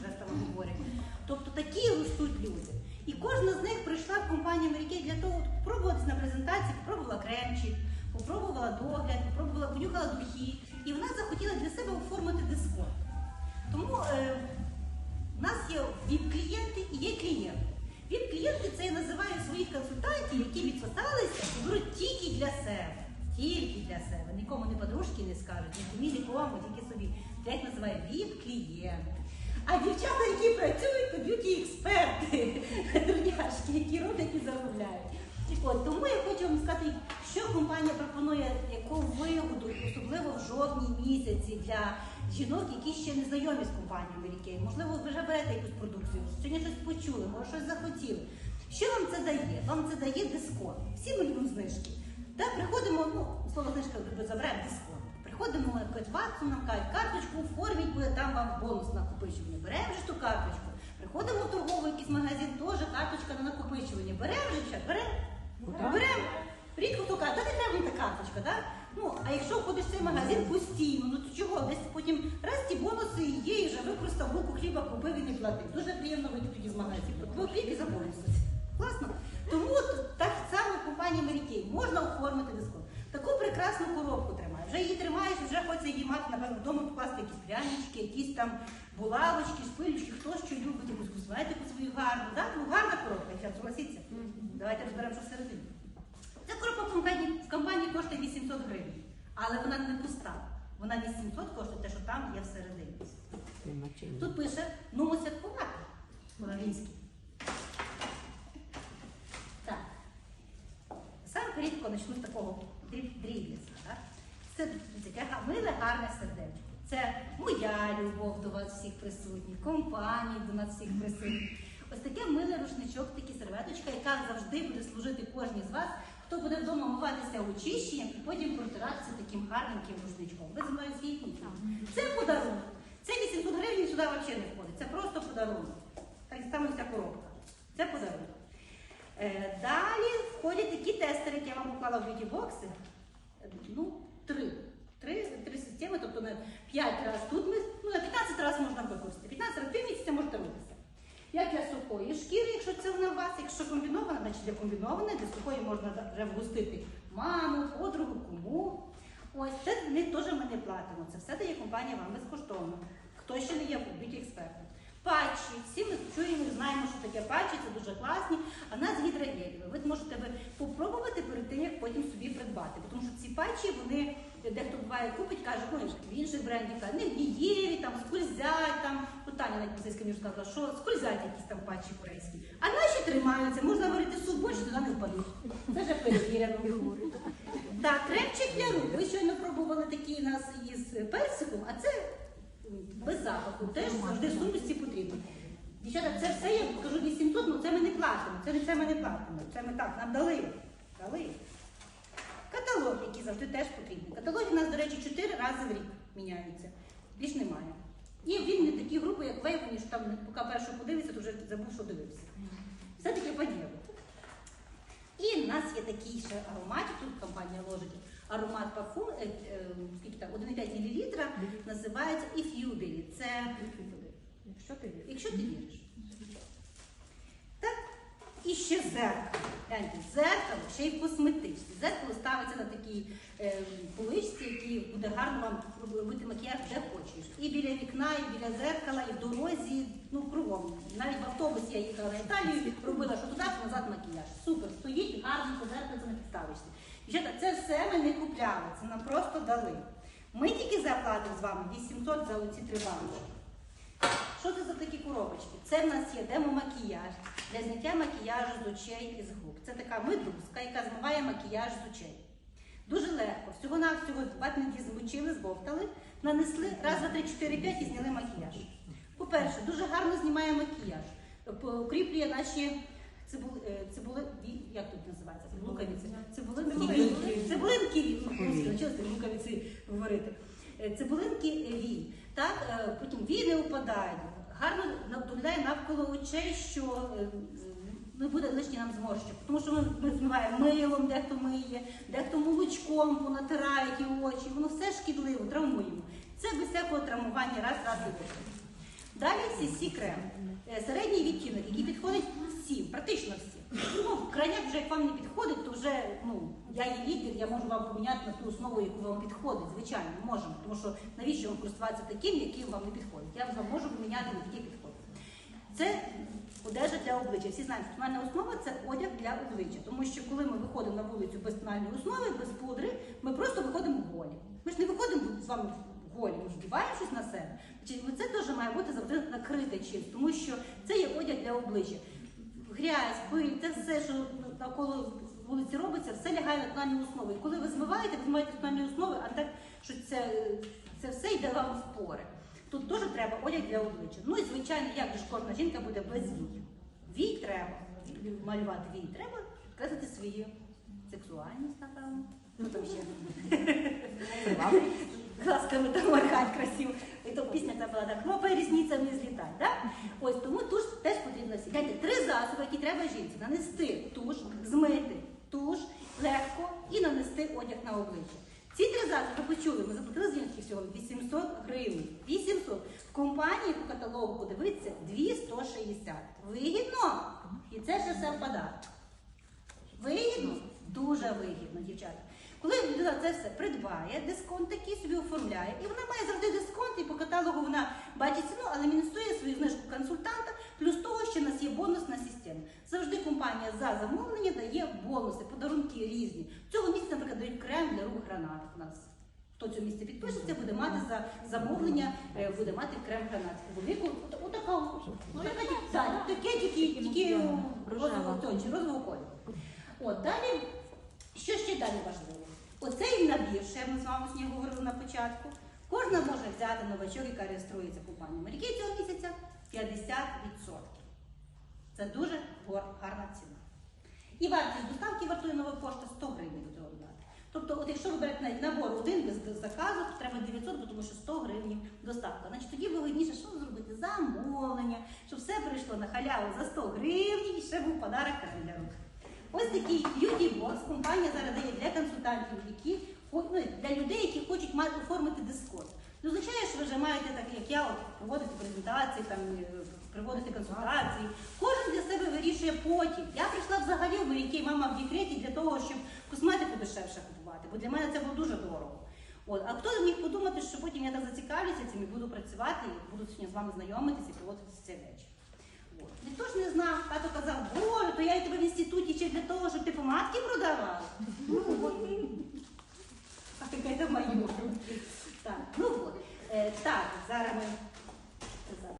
вже там говорять. Тобто такі ростуть люди. І кожна з них прийшла в компанію Мерікей для того, щоб спробуватися на презентації, попробувала кремчик, попробувала догляд, попробувала, понюхала духи. І вона захотіла для себе оформити дисконт. Тому е, у нас є ВІП-клієнти і є клієнти. ВІП-клієнти це я називаю своїх консультантів, які відписалися і беруть тільки для себе. Тільки для себе. Нікому не подружки не скажуть, ні комі, нікому, тільки собі. Я їх називаю ВІП-клієнти. А дівчата, які працюють, то б'юті-експерти, трудяшки, які роблять і заробляють. От, тому я хочу вам сказати, що компанія пропонує, яку вигоду, особливо в жовтні місяці для жінок, які ще не знайомі з компанією Мерікей. Можливо, ви вже берете якусь продукцію, сьогодні щось почули, може щось захотіли. Що вам це дає? Вам це дає дисконт. Всі ми любимо знижки. Да, приходимо, ну, слово знижка заберемо дисконт. Приходимо кажуть, Ватсу, нам кажуть, карточку оформіть, буде там вам бонус накопичування. Беремо ж ту карточку. Приходимо в торговий якийсь магазин, теж карточка на накопичування. Беремо ще, беремо. Беремо. Рідко хто каже, та не треба мені та карточка, так? Ну, а якщо ходиш в цей магазин постійно, ну то чого? Десь потім раз ті бонуси є, і вже використав булку хліба, купив і не платив. Дуже приємно вийти тоді з магазину. Купив хліб і забонусився. Класно? Тому так само в компанії Мерікей можна оформити дисконт. Таку прекрасну коробку тримаєш. Вже її тримаєш, вже хочеться її мати, напевно, вдома покласти якісь прянички, якісь там булавочки, шпилючки, хто що любить, якусь косметику свою гарну. Так? Ну, гарна коробка, я согласіться. Давайте розберемо, що всередині. Ця коробка в компанії, в компанії коштує 800 гривень, але вона не пуста. Вона 800 коштує те, що там є всередині. Тут пише ну святкувати по-англійськи. Так. Сам рідко почну з такого дріб- дріб'язка. Так? Це таке га- миле, гарне сердечко. Це моя любов до вас всіх присутніх, компанії до нас всіх присутніх. Ось таке миле рушничок, такі серветочка, яка завжди буде служити кожній з вас, хто буде вдома миватися очищенням і потім протиратися таким гарненьким рушничком. Ви зі мною згідні? Це подарунок. Це 800 гривень сюди взагалі не входить. Це просто подарунок. Так само ця коробка. Це подарунок. Е, Далі входять такі тестери, які я вам поклала в б'юті-бокси. Е, Ну, три. Три, три системи, тобто 5 разів тут ми, ну на 15 разів можна використати. 15 разів півмісяця можете робитися. Як для сухої шкіри, якщо це вона у вас, якщо комбінована, значить для комбінованої, для сухої можна вгустити маму, подругу, кому. Ось це ми теж ми не платимо. Це все дає компанія вам безкоштовно. Хто ще не є б'юті експертом. Патчі, всі ми чуємо, і знаємо, що таке патчі, це дуже класні. А нас гідрогелі. Ви можете ви попробувати перед тим, як потім собі придбати. Тому що ці патчі, вони дехто буває купить, каже, ну в інших брендів каже, не гнієві, там скользять, там питання навіть російська мені сказала, що скользять якісь там патчі корейські. А наші тримаються, можна варити суп, борщ, туди не впадуть. Це вже перевірено. Так, кремчик для рук. Ви щойно пробували такий у нас із персиком, а це без запаху. Теж завжди в сумісті потрібно. Дівчата, це все я кажу 800, ну це ми не платимо. Це не це ми не платимо. Це ми так, нам дали. Дали. Каталог, який завжди теж потрібний. Каталоги у нас, до речі, 4 рази в рік міняються. Більш немає. І він не такі групи, як вейвані, що там поки першу подивився, то вже забув, що дивився. Все таки по ділу. І в нас є такий ще ароматик, тут компанія ложить аромат парфум, е, е, 1,5 мл, називається Ifubili. Це Якщо ти віриш. якщо ти віриш. Так, і ще зеркало. Зеркало ще й косметичне. Зеркало ставиться на такій е, поличці, який буде гарно вам робити макіяж де хочеш. І біля вікна, і біля зеркала, і в дорозі, ну кругом. Навіть в автобусі я їхала на Італію, робила, що туди, що назад макіяж. Супер, стоїть гарно по зеркальцю на підставочці. Дівчата, це все ми не купляли, це нам просто дали. Ми тільки заплатимо з вами 800 за оці три баночки. Що це за такі коробочки? Це в нас є демомакіяж для зняття макіяжу з очей і з губ. Це така медузка, яка змиває макіяж з очей. Дуже легко. Всього на всього ватники змочили, збовтали, нанесли раз, два, три, чотири, п'ять і зняли макіяж. По-перше, дуже гарно знімає макіяж, укріплює наші цибули, е, цибули, як тут називається? Луковиці. Цибулинки. Цибулинки це луковиці говорити? Е, Цибулинки вій. Так, е, потім вії не упадають. Гарно доглядає навколо очей, що не буде лишні нам зморщик. Тому що ми, ми змиваємо милом, дехто миє, дехто молочком понатирає ті очі. Воно все шкідливо, травмуємо. Це без всякого травмування раз, раз і вийшло. Далі CC крем. Е, Середній відтінок, який підходить всім, практично всім. Ну, крайняк вже як вам не підходить, то вже ну, я є лікар, я можу вам поміняти на ту основу, яку вам підходить. Звичайно, можемо. Тому що навіщо вам користуватися таким, яким вам не підходить? Я вам можу поміняти на такі підходи. Це одежа для обличчя. Всі знають, що тональна основа це одяг для обличчя. Тому що коли ми виходимо на вулицю без тональної основи, без пудри, ми просто виходимо голі. Ми ж не виходимо з вами голі, ми ж на себе. Це теж має бути завжди накрите тому що це є одяг для обличчя. Грязь, пиль, це все, що навколо вулиці робиться, все лягає на тональну основу. І коли ви змиваєте, ви змиваєте тональні основи, а так, що це, це все йде вам в пори. Тут теж треба одяг для обличчя. Ну і звичайно, як же ж кожна жінка буде без вій. Вій треба малювати вій, треба підкреслити свою сексуальність, напевно. Ну там ще глазками там красиво. І то пісня ця була так, хлопає рісницями злітать. Да? Ось тому туш теж потрібно всі. Гляньте, три засоби, які. Нанести туш, змити туш легко і нанести одяг на обличчя. Ці три засоби, ви почули, ми заплатили з жінки всього 800 гривень. 800. В компанії по каталогу подивитися 260. Вигідно. І це ще все в подарок. Вигідно? Дуже вигідно, дівчата. Коли людина це все придбає, дисконт такий собі оформляє, і вона має завжди дисконт, і по каталогу вона бачить ціну, але мінусує свою знижку консультанта, плюс того, що в нас є бонусна система. Завжди компанія за замовлення дає подарунки різні. Цього місяця, наприклад, дають крем для рук гранат у нас. Хто цього місця підпишеться, буде мати за замовлення, е, буде мати крем гранат. Велику, отака, отака, таке тільки, тільки розового тонче, розового кольору. От далі, що ще далі важливо? Оцей набір, ще ми з вами з ним говорили на початку. Кожна може взяти новачок, яка реєструється в компанії Марікей цього місяця 50%. Це дуже. І вартість доставки вартує нова пошта 100 гривень цього додати. Тобто, от якщо ви берете навіть набор один без заказу, то треба 900, бо тому що 100 гривень доставка. Значить тоді вигідніше, що зробити замовлення, щоб все прийшло на халяву за 100 гривень і ще був подарок рук. Ось такий box компанія зараз дає для консультантів, які ну, для людей, які хочуть мати оформити дисконт. Не означає, що ви вже маєте так, як я, от, проводити презентації, там е, проводити консультації. Кожен для себе вирішує потім. Я прийшла взагалі в який мама в декреті для того, щоб косметику дешевше купувати, бо для мене це було дуже дорого. От, а хто міг подумати, що потім я так зацікавлюся цим і буду працювати, і буду сьогодні з вами знайомитися і проводити ці речі. Ніхто ж не знав, тато казав, боже, то я і тебе в інституті ще для того, щоб ти помадки продавала. Ну. А це моя. Так, ну так, зараз ми